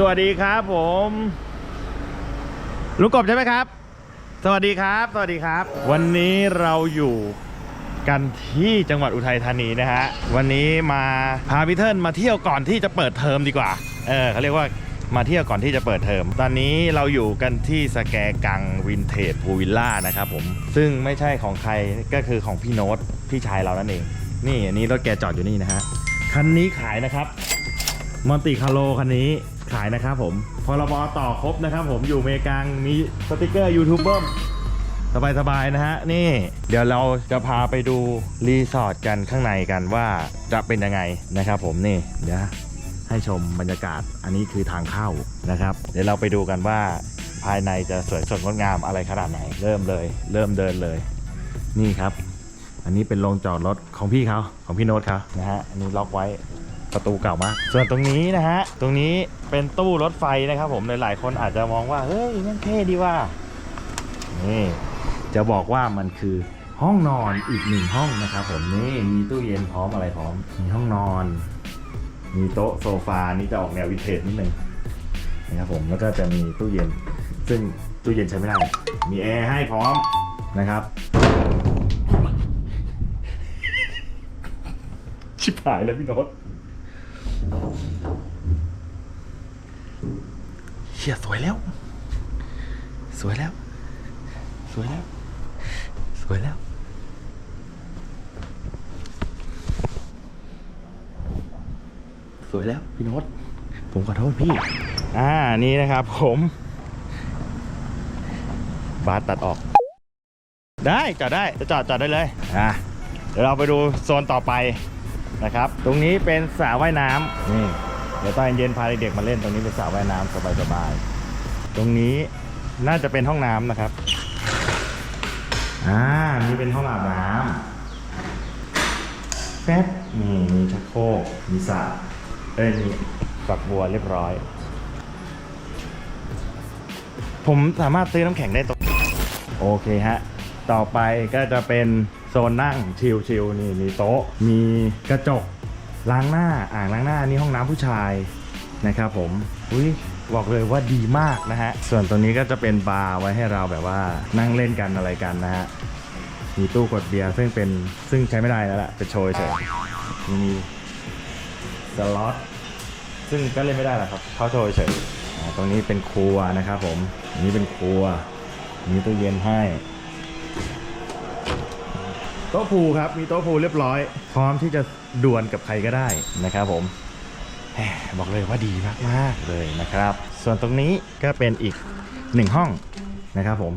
สวัสดีครับผมลุงกบใช่ไหมครับ สวัสดีครับ สวัสดีครับ วันนี้เราอยู่กันที่จังหวัดอุทัยธานีนะฮะ วันนี้มาพาพี่เทิร์นมาเที่ยวก่อนที่จะเปิดเทอมดีกว่า เออเขาเรียกว่ามาเที่ยวก่อนที่จะเปิดเทอม ตอนนี้เราอยู่กันที่สแกกังวินเทจพูวิลล่านะครับผม ซึ่งไม่ใช่ของใครก็คือของพี่โน้ตพี่ชายเรานั่นเอง นี่อันนี้รถแกจอดอยู่นี่นะฮะ คันนี้ขายนะครับ มอนติคาโลคันนี้ ขายนะครับผมพรบต่อครบนะครับผมอยู่เมกลางมีสติกเกอร์ยูทูบเบอร์สบายๆนะฮะนี่ เดี๋ยวเราจะพาไปดูรีสอร์ทกันข้างในกันว่าจะเป็นยังไงนะครับผมนี่เดี๋ยวให้ชมบรรยากาศอันนี้คือทางเข้านะครับ เดี๋ยวเราไปดูกันว่าภายในจะสวยสดงดงามอะไรขนาดไหน เริ่มเลย เริ่มเดินเลย นี่ครับ อันนี้เป็นโรงจอดรถของพี่เขาของพี่โน้ตเขานะฮะอันนี้ล็อกไว้ ประตูเก่ามาก ส่วนตรงนี้นะฮะ ตรงนี้เป็นตู้รถไฟนะครับผมหลายๆคนอาจจะมองว่า เฮ้ยนั่นเท่ดีว่า นี่ จะบอกว่ามันคือห้องนอนอีกหนึ่งห้องนะครับผมนี่มีตู้เย็นพร้อมอะไรพร้อม มีห้องนอน มีโต๊ะโซฟานี่จะออกแนววินเทจนิดนึงนะครับผมแล้วก็จะมีตู้เย็น ซึ่งตู้เย็นใช้ไม่ได้ มีแอร์ให้พร้อมนะครับ ชิบหายเลยพี่โน้ต ชียสวยแล้ว สวยแล้ว สวยแล้ว สวยแล้ว สวยแล้ว พี่โน้ตผมขอโทษพี่ อ่า นี่นะครับผมบาสตัดออก ได้จอดได้จะจอดจอดได้เลยอะเดี๋ยวเราไปดูโซนต่อไปนะครับ ตรงนี้เป็นสระว่ายน้ำนี่ เดี๋ยวตอนเย็นพาเด็กๆมาเล่นตรงนี้เป็นสระว่ายน้ำสบายๆตรงนี้น่าจะเป็นห้องน้ำนะครับอ่านี่เป็นห้องอาบน้ำแฟบนี่มีชักโครกมีสระเอ้ยมีฝักบัวเรียบร้อย ผมสามารถซื้อน้ำแข็งได้ตรงโอเคฮะ ต่อไปก็จะเป็นโซนนั่งชิลๆนี่มีโต๊ะ มีกระจก ล้างหน้าอ่างล้างหน้านี่ห้องน้ำผู้ชายนะครับผมอุ้ยบอกเลยว่าดีมากนะฮะ ส่วนตรงนี้ก็จะเป็นบาร์ไว้ให้เราแบบว่านั่งเล่นกันอะไรกันนะฮะ มีตู้กดเบียร์ซึ่งเป็นซึ่งใช้ไม่ได้แล้วล่ะเป็นโชว์เฉยมีสล็อตซึ่งก็เล่นไม่ได้หรอกครับเขาโชว์เฉยตรงนี้เป็นครัวนะครับผมนี้เป็นครัวมีตู้เย็นให้โต๊ะพูครับมีโต๊ะพูเรียบร้อย พร้อมที่จะ ดวลกับใครก็ได้นะครับผมบอกเลยว่าดีมากๆเลยนะครับ ส่วนตรงนี้ก็เป็นอีกหนึ่งห้องนะครับผม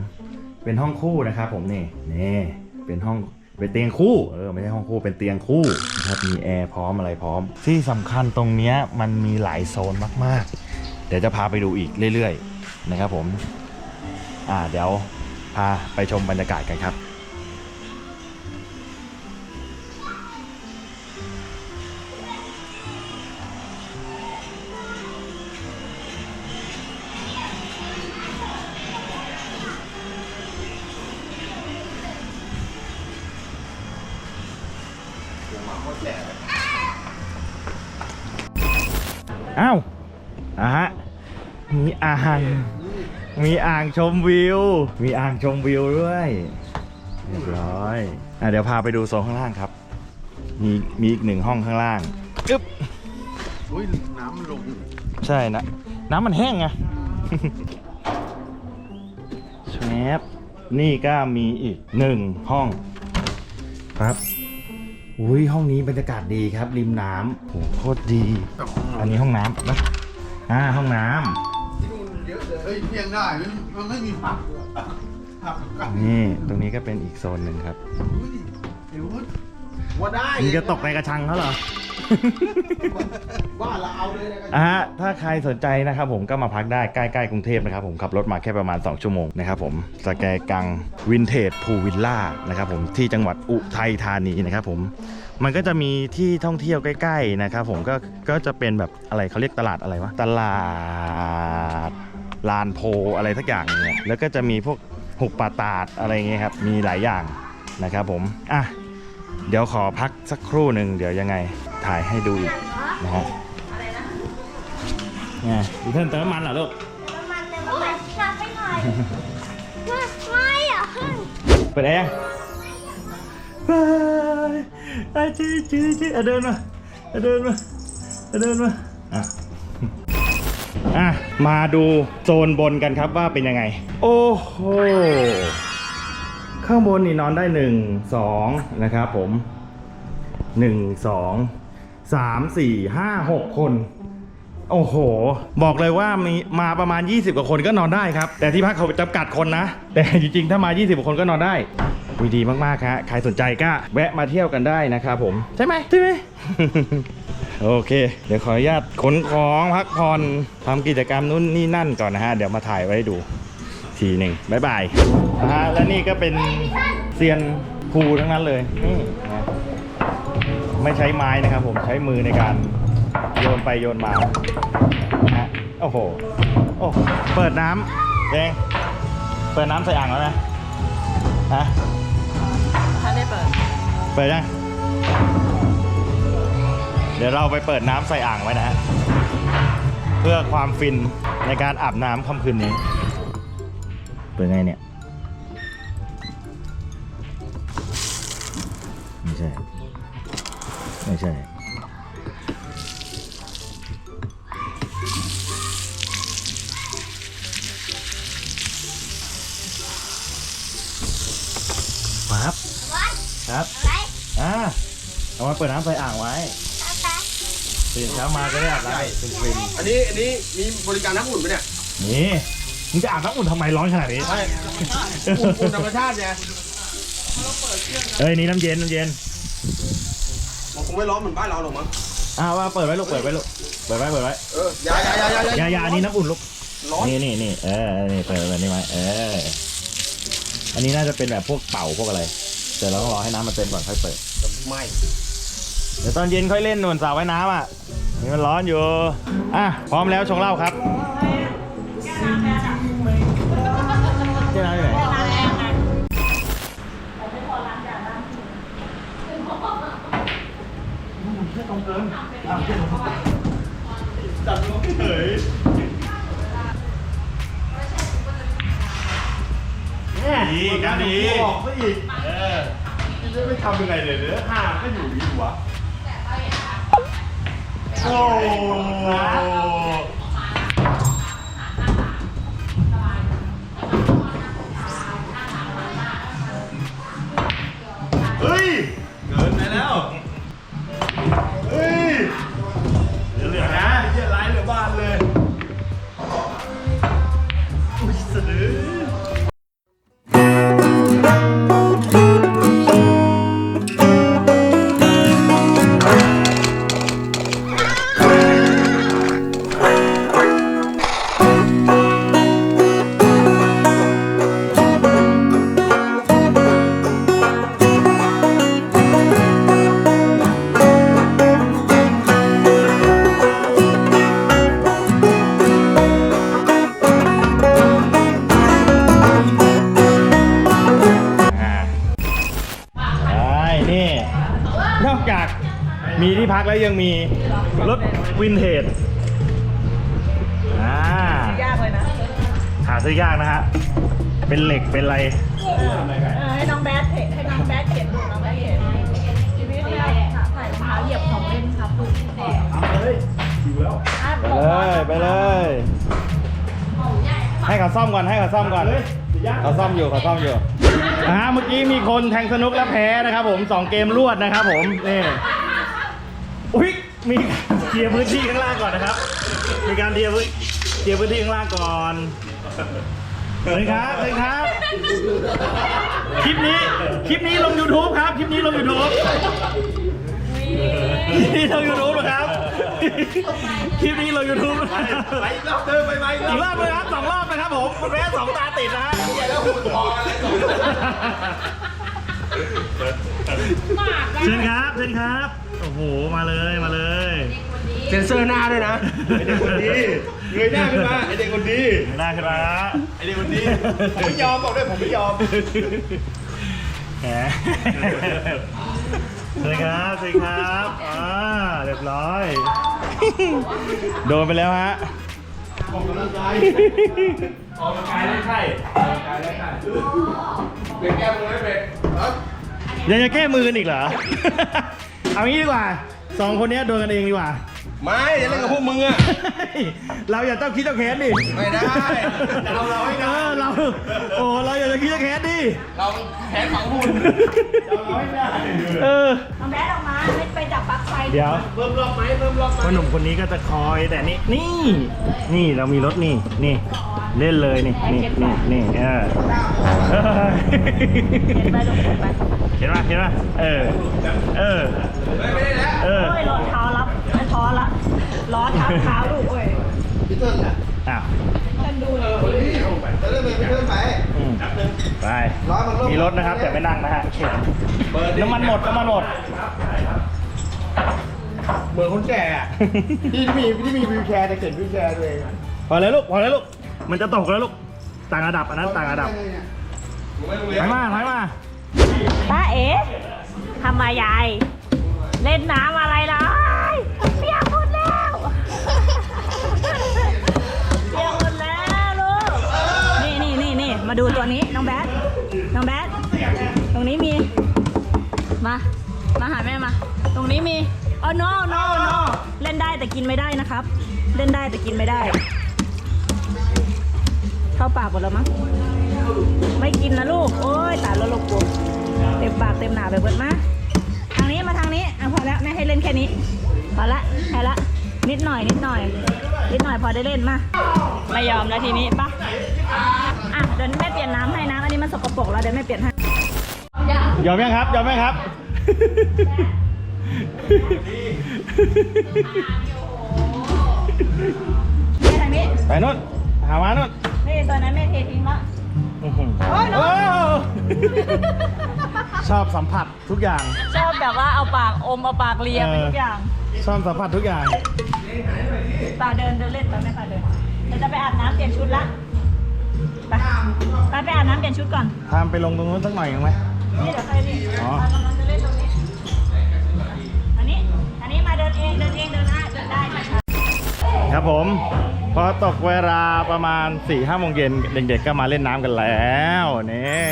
เป็นห้องคู่นะครับผมนี่นี่เป็นห้องเป็นเตียงคู่เออไม่ใช่ห้องคู่เป็นเตียงคู่นะครับมีแอร์พร้อมอะไรพร้อม ที่สำคัญตรงเนี้ยมันมีหลายโซนมากๆ เดี๋ยวจะพาไปดูอีกเรื่อย ๆ นะครับผมอ่าเดี๋ยวพาไปชมบรรยากาศกันครับ อ้าวอะฮะมีอ่างมีอ่างชมวิว มีอ่างชมวิวด้วยเรียบร้อยอะเดี๋ยวพาไปดูโซนข้างล่างครับ มีมีอีกหนึ่งห้องข้างล่างอึ๊บอุ้ยน้ำมันลงใช่นะน้ำมันแห้งไงแชบนี่ก็มีอีกหนึ่งห้องครับ อุ้ยห้องนี้บรรยากาศดีครับ ริมน้ำโหโคตรดีแต่ของอันนี้ห้องน้ำนะอ่าห้องน้ำที่นู่นเยอะเลยเฮ้ยเพียงได้มันมันไม่มีผักด้วยผักกันนี่ตรงนี้ก็เป็นอีกโซนหนึ่งครับ อุ้ยเดี๋ยวว่าได้มึงจะตกในกระชังเขาเหรอ ว่าเราเอาเลยนะอะฮะถ้าใครสนใจนะครับผมก็มาพักได้ใกล้ๆกรุงเทพนะครับผมขับรถมาแค่ประมาณ 2 ชั่วโมงนะครับผมสแกกังวินเทจพูวิลล่านะครับผมที่จังหวัดอุทัยธานีนะครับผมมันก็จะมีที่ท่องเที่ยวใกล้ๆนะครับผมก็ก็จะเป็นแบบอะไรเขาเรียกตลาดอะไรวะตลาดลานโพอะไรสักอย่างเนี่ยแล้วก็จะมีพวกหุบป่าตาดอะไรเงี้ยครับมีหลายอย่างนะครับผมอะ เดี๋ยวขอพักสักครู่หนึ่งเดี๋ยวยังไงถ่ายให้ดูอีกนะฮะอะไรนะแหมไงดีเทิร์นเติมน้ำมันเหรอลูกน้ำมันเติมน้ำมันกลับไปหน่อยไม่ไม่อะเพิ่งเปิดแอร์ไปอะจีจีจีอะเดินมาอะเดินมาอะเดินมาอะอะมาดูโซนบนกันครับว่าเป็นยังไง โอ้โห ข้างบนนี่นอนได้หนึ่งสองนะครับผมหนึ่งสองสามสี่ห้าหกคน โอ้โห บอกเลยว่ามีมาประมาณ 20 กว่าคนก็นอนได้ครับ แต่ที่พักเขาจำกัดคนนะ แต่จริงๆ ถ้ามา 20 กว่าคนก็นอนได้วิดีมากๆครับใครสนใจก็แวะมาเที่ยวกันได้นะครับผม ใช่ไหมใช่ไหมโอเค เดี๋ยวขออนุญาตขนของพักผ่อนทำกิจกรรมนู่นนี่นั่นก่อนนะฮะ เดี๋ยวมาถ่ายไว้ให้ดู ทีหนึ่งบ๊ายบายนะฮะและนี่ก็เป็นเซียนภูทั้งนั้นเลยนี่นะไม่ใช้ไม้นะครับ ผมใช้มือในการโยนไปโยนมานะฮะโอ้โหโอ้เปิดน้ำเองเปิดน้ำใส่อ่างแล้วนะฮะท่าได้เปิดเปิดยังเดี๋ยวเราไปเปิดน้ำใส่อ่างไว้นะฮะเพื่อความฟินในการอาบน้ำค่ำคืนนี้ ปิดไงเนี่ย ไม่ใช่ ไม่ใช่ ครับวัดครับอะไรอ่า เอามาเปิดน้ำใส่อ่างไว้อะไรตื่นเช้ามาก็ได้อาบน้ำเป็นฟินอันนี้อันนี้มีบริการน้ำอุ่นไหมเนี่ย นี่ มึงจะอาบน้ำอุ่นทำไมร้อนขนาดนี้ไม่อุ่นอุ่นธรรมชาติไงเอ้ยนี่น้ำเย็นน้ำเย็นมันคงไม่ร้อนเหมือนบ้านเราหรอกมั้งอ้าวว่าเปิดไว้ลูกเปิดไว้ลูกเปิดไว้เปิดไว้เอออยาอยาอยาอยาอย่าอย่าอันนี้น้ำอุ่นลูกร้อนนี่นี่นี่เออนี่เปิดแบบนี้ไว้เอออันนี้น่าจะเป็นแบบพวกเป่าพวกอะไรเดี๋ยวเราต้องรอให้น้ำมันเต็มก่อนค่อยเปิดไม่เดี๋ยวตอนเย็นค่อยเล่นนวลสาวว่ายน้ำอะนี่มันร้อนอยู่อะพร้อมแล้วชงเหล้าครับ จัดลงเฉยดีกันดีบอกซะอีกเออจะไม่ทำยังไงเลยเนี่ยห่างก็อยู่อยู่วะโอ้เมีที่พักแล้วยังมีรถวินเทจอ่ายากเลยนะหาซื้อยากนะฮะ เป็นเหล็กเป็นอะไร เออให้น้องแบทเห็นให้น้องแบทเห็นดูน้องแบทเห็นชีวิตเนี่ยใส่รองเท้าเหยียบของเล่นครับลูกแดดไปเลยไปเลย ให้เขาซ่อมก่อนให้เขาซ่อมก่อนเขาซ่อมอยู่เขาซ่อมอยู่อ่าเมื่อกี้มีคนแทงสนุกแล้วแพ้นะครับผมสองเกมรวดนะครับผมนี่ อุ้ยมีเคลียร์พื้นที่ข้างล่างก่อนนะครับ มีการเคลียร์พื้นเคลียร์พื้นที่ข้างล่างก่อนเชิญครับเชิญครับ คลิปนี้ คลิปนี้ลง YouTube ครับ คลิปนี้ลง YouTube คลิปนี้ลง YouTube นะครับ คลิปนี้ลง YouTube นะครับไปอีกรอบเดินไปไหมอีกรอบเลยครับสองรอบนะครับผมแพ้สองตาติดนะฮะ แล้วหุ่นพอกันเลยสอง เชิญครับเชิญครับ โอ้โห มาเลยมาเลย เซนเซอร์หน้าด้วยนะ ไอเด็กคนดีเงยหน้าขึ้นมาไอเด็กคนดีหน้าขึ้นมาไอเด็กคนดีผมไม่ยอมบอกด้วยผมไม่ยอมแหมเชิญครับเชิญครับอ่าเรียบร้อย โดนไปแล้วฮะออกกำลังกาย ออกกำลังกายได้ใช่ออกกำลังกายได้ใช่เบรกแก้มือไหมเบรกครับยังจะแก้มือกันอีกเหรอ เอางี้ดีกว่าสองคนเนี้ยโดนกันเองดีกว่า ไม่จะเล่นกับพวกมึงอะเราอย่าเจ้าคิดเจ้าแค้นดิไม่ได้เราเราให้ได้เอเรา โอ้เราอย่าเจ้าคิดเจ้าแค้นดิ เราแพ้ฝังหุ่นเออน้องแบทออกมาไม่ไปจับปลั๊กไฟเดี๋ยวเพิ่มรอบไหมเพิ่มรอบไหมพ่อหนุ่มคนนี้ก็จะคอยแต่นี่นี่ นี่เรามีรถนี่นี่ เล่นเลยนี่นี่นี่นี่เออเออไปลงไปเห็นปะเห็นปะเออเออไม่ได้แล้วเออโอ้ยรองเท้ารับไม่ท้อละล้อทับเท้าลูกโอ้ยพี่เติ้ลอะอ้าวฉันดูเลยจะเล่นไปพี่เติ้ลไปอืมไปร้อยมันลบมีรถนะครับแต่ไม่นั่งนะฮะน้ำมันหมดน้ำมันหมดเหมือนคนแก่อะที่มีที่มีวิวแชร์แต่เข็นวิวแชร์ตัวเองอะพอเลยลูกพอเลยลูก มันจะตกแล้วลูก ต่างระดับอันนั้นต่างระดับถอยมาถอยมาป้าเอ๋ทำมายาย เล่นน้ำอะไรล่ะเปียกหมดแล้วเปียกหมดแล้วลูก นี่นี่นี่นี่มาดูตัวนี้น้องแบท น้องแบท ตรงนี้มี มา มาหาแม่มา ตรงนี้มีอ๋อ no no no เล่นได้แต่กินไม่ได้นะครับ เล่นได้แต่กินไม่ได้ เข้าปากหมดแล้วมั้งไม่กินนะลูก โอ้ยตายแล้วลูกกูเต็มปากเต็มหนาไปเบิดมาทางนี้มาทางนี้อะพอแล้วแม่ให้เล่นแค่นี้พอละแค่ละ นิดหน่อยนิดหน่อยนิดหน่อยพอได้เล่นมาไม่ยอมแล้วทีนี้ปะอะเดี๋ยวแม่เปลี่ยนน้ำให้นะอันนี้มันสกปรกแล้วเดี๋ยวแม่เปลี่ยนให้ยอมยังครับยอมยังครับแม่ทางนี้ไปนู่นหามานู่นนี่ ตัวนั้นแม่เททิ้งละอื้อหือโอ้ยน้องโอ้ชอบสัมผัสทุกอย่าง ชอบแบบว่าเอาปากอมเอาปากเลียไปทุกอย่างชอบสัมผัสทุกอย่างปาเดินเดินเล่นไปไม่ปาเดินเดี๋ยวจะไปอาบน้ำเปลี่ยนชุดละไปไปไปอาบน้ำเปลี่ยนชุดก่อนทามไปลงตรงนู้นสักหน่อยยังไหม นี่เดี๋ยวใครดีอ๋อเรากำลังจะเล่นตรงนี้ อันนี้ อันนี้มาเดินเอง เดินเอง เดินได้ เดินได้นะ คะครับผม พอตกเวลาประมาณ4ี่ห้าโมงเย็นเด็กๆก็มาเล่นน้ำกันแล้วนี่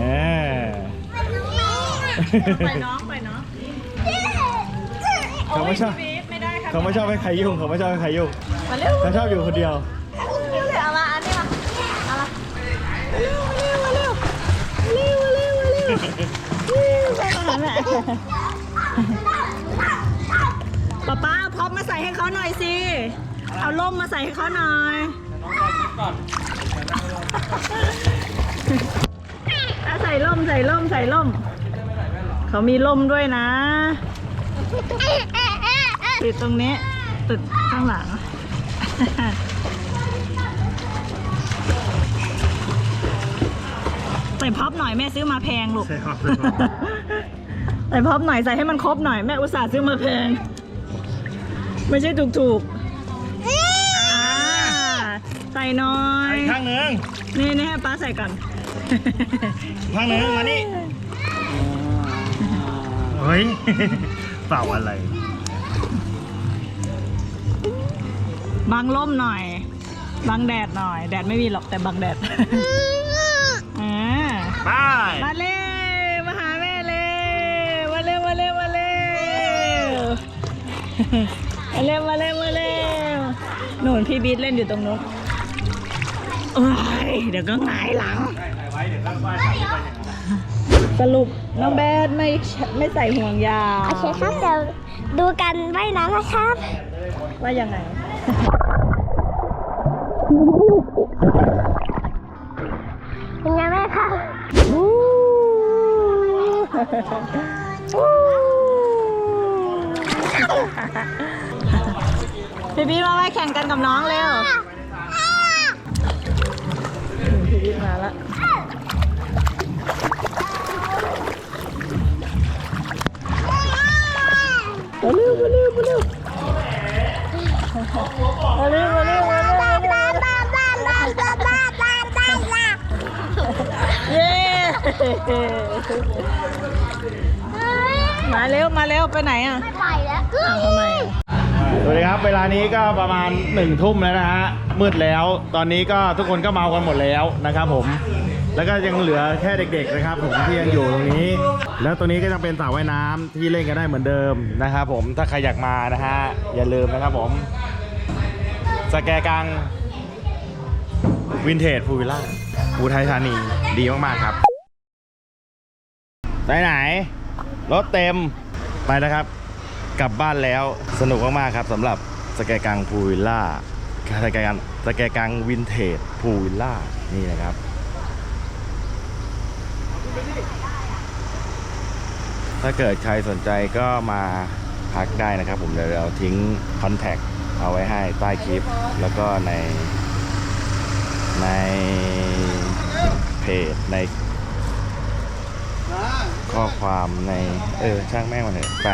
นี่ไปน้องไปน้องเขาไม่ชอบโยพี่บี๊ดไม่ได้ค่ะเขาไม่ชอบให้ใครยุ่งเขาไม่ชอบให้ใครยุ่งมาเร็วเขาชอบอยู่คนเดียวเอามาอันนี้มาเอามาเร็วเร็วเร็วเร็วเร็วเร็วเร็วไปมาหาแม่ป๊าป้า เอาพ็อปมาใส่ให้เขาหน่อยสิ เอาล่มมาใส่ให้เขาหน่อยอะใส่ล่มใส่ล่มใส่ล่ม เขามีล่มด้วยนะ ติดตรงนี้ติดข้างหลัง ใส่พับหน่อยแม่ซื้อมาแพงลูกใช่ครับใช่ครับใส่พับหน่อยใส่ให้มันครบหน่อยแม่อุตส่าห์ซื้อมาแพง ไม่ใช่ถูกถูกๆอ่าใส่หน้อยอีกข้างหนึ่งนี่นี่ให้ป้าใส่ก่อน ข้างหนึ่งมานี่เฮ้ย เปล่าอะไร บังล่มหน่อย บังแดดหน่อย แดดไม่มีหรอกแต่บังแดดอ่าไป มาเร็วมาหาแม่เร็วมาเร็วมาเร็วมาเร็ว มาเร็วมาเร็วมาเร็วหนุนพี่บีทเล่นอยู่ตรงนู้นเอ้ยเดี๋ยวก็หงายหลัง สรุปน้องแบดไม่ไม่ใส่ห่วงยางโอเคครับ เดี๋ยวดูกันว่ายน้ำนะครับ ว่ายังไง เป็นไงแม่ครับ พี่บีทมาไว้แข่งกันกับน้องเร็วพี่บีทมาแล้วมาเร็วมาเร็วมาเร็วมาเร็วมาเร็วมาเร็วเย้มาเร็วมาเร็วไปไหนอะไม่ไปแล้วอ้าวทำไมอะ สวัสดีครับ เวลานี้ก็ประมาณหนึ่งทุ่มแล้วนะฮะ มืดแล้ว ตอนนี้ก็ทุกคนก็เมากันหมดแล้วนะครับผม แล้วก็ยังเหลือแค่เด็กๆนะครับผมที่ยังอยู่ตรงนี้ แล้วตรงนี้ก็จะเป็นสระว่ายน้ำที่เล่นกันได้เหมือนเดิมนะครับผม ถ้าใครอยากมานะฮะ อย่าลืมนะครับผม สแกกังวินเทจพูวิลล่าอุทัยธานีดีมากๆครับไปไหน รถเต็มไปแล้วครับ กลับบ้านแล้วสนุกมากๆครับสำหรับสแกกังพูวิลล่าสแกกังสแกกังวินเทจพูวิลล่านี่นะครับถ้าเกิดใครสนใจก็มาพักได้นะครับ ผมเดี๋ยวเราทิ้งคอนแทคเอาไว้ให้ใต้คลิป แล้วก็ในในเพจในข้อความใน เออ ช่างแม่งมันเถอะไป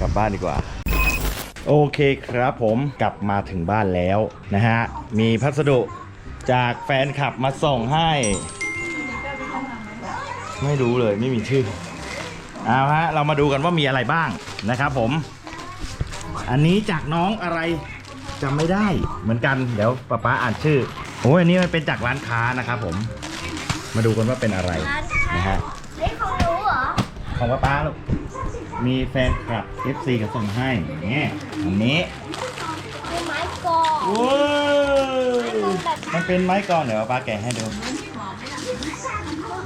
กลับบ้านดีกว่า โอเคครับผมกลับมาถึงบ้านแล้วนะฮะ มีพัสดุจากแฟนคลับมาส่งให้ ไม่รู้เลยไม่มีชื่อเอาฮะเรามาดูกันว่ามีอะไรบ้างนะครับผม อันนี้จากน้องอะไรจำไม่ได้เหมือนกันเดี๋ยวป๊าป๊าอ่านชื่อโอ้ยอันนี้มันเป็นจากร้านค้านะครับผม มาดูกันว่าเป็นอะไรร้านค้านะฮะเฮ้ยเขารู้เหรอของป๊าป๊าลูก มีแฟนคลับ FC กับส่งให้เนี่ยอันนี้มีไม้กอล์ฟว้าวไม้กอล์ฟแบบมันเป็นไม้กลองเดี๋ยวป๊าป๊าแกะให้ดู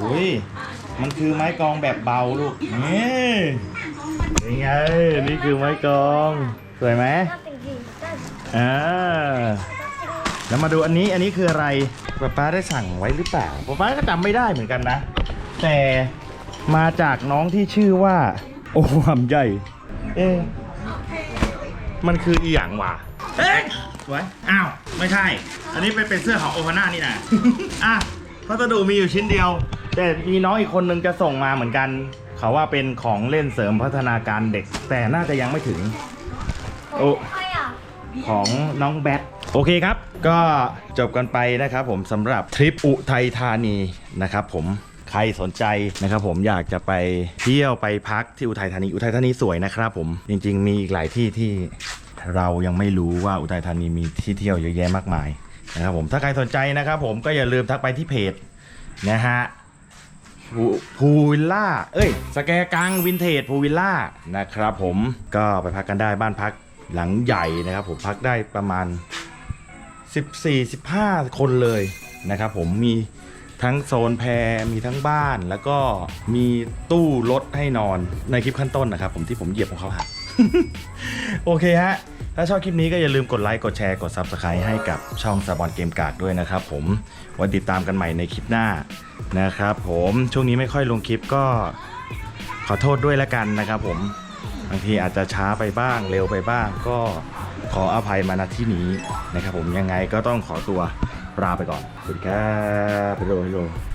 อุ้ยมันคือไม้กลองแบบเบาลูกนี่นี่ไงนี่คือไม้กลองสวยไหมก็เป็นจริงก็อ่าแล้วมาดูอันนี้อันนี้คืออะไรป๊าป๊าได้สั่งไว้หรือเปล่าป๊าป๊าก็จำไม่ได้เหมือนกันนะ แต่มาจากน้องที่ชื่อว่า โอ้หำใหญ่ เอ๊ะมันคืออีหยังวะเอ๊ะไว้อ้าว ไม่ใช่ อันนี้เป็นเป็นเสื้อของโอฮาน่านี่นะ อะพัสดุมีอยู่ชิ้นเดียว แต่มีน้องอีกคนนึงจะส่งมาเหมือนกัน เขาว่าเป็นของเล่นเสริมพัฒนาการเด็ก แต่น่าจะยังไม่ถึง โอ้ใครอะของน้องแบทโอเคครับ ก็จบกันไปนะครับผมสำหรับทริปอุทัยธานีนะครับผม ใครสนใจนะครับผมอยากจะไปเที่ยวไปพักที่อุทัยธานีอุทัยธานีสวยนะครับผมจริง ๆ มีอีกหลายที่ที่เรายังไม่รู้ว่าอุทัยธานีมีที่เที่ยวเยอะแยะมากมายนะครับผมถ้าใครสนใจนะครับผมก็อย่าลืมทักไปที่เพจนะฮะพูวิลล่า เอ้ย สแกกังวินเทจพูวิลล่านะครับผมก็ไปพักกันได้บ้านพักหลังใหญ่นะครับผมพักได้ประมาณ 14-15 คนเลยนะครับผมมี ทั้งโซนแพรมีทั้งบ้านแล้วก็มีตู้รถให้นอนในคลิปขั้นต้นนะครับ ผมที่ผมเหยียบของเขาหัก โอเคฮะ ถ้าชอบคลิปนี้ก็อย่าลืมกดไลค์ กดแชร์ กด Subscribe ให้กับช่องสปอนเกมกากด้วยนะครับผมไว้ติดตามกันใหม่ในคลิปหน้านะครับผมช่วงนี้ไม่ค่อยลงคลิปก็ขอโทษด้วยละกันนะครับผมบางทีอาจจะช้าไปบ้างเร็วไปบ้าง ก็ขออภัยมาณที่นี้นะครับผมยังไงก็ต้องขอตัว ลาไปก่อนสวัสดีครับไปโรยโรฟี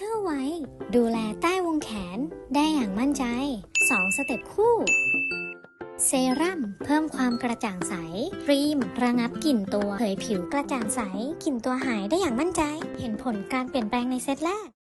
เจอไว้ ดูแลใต้วงแขนได้อย่างมั่นใจ 2 สเต็ปคู่ เซรั่มเพิ่มความกระจ่างใสครีม ระงับกลิ่นตัวเผยผิวกระจ่างใสกลิ่นตัวหายได้อย่างมั่นใจ เห็นผลการเปลี่ยนแปลงในเซตแรก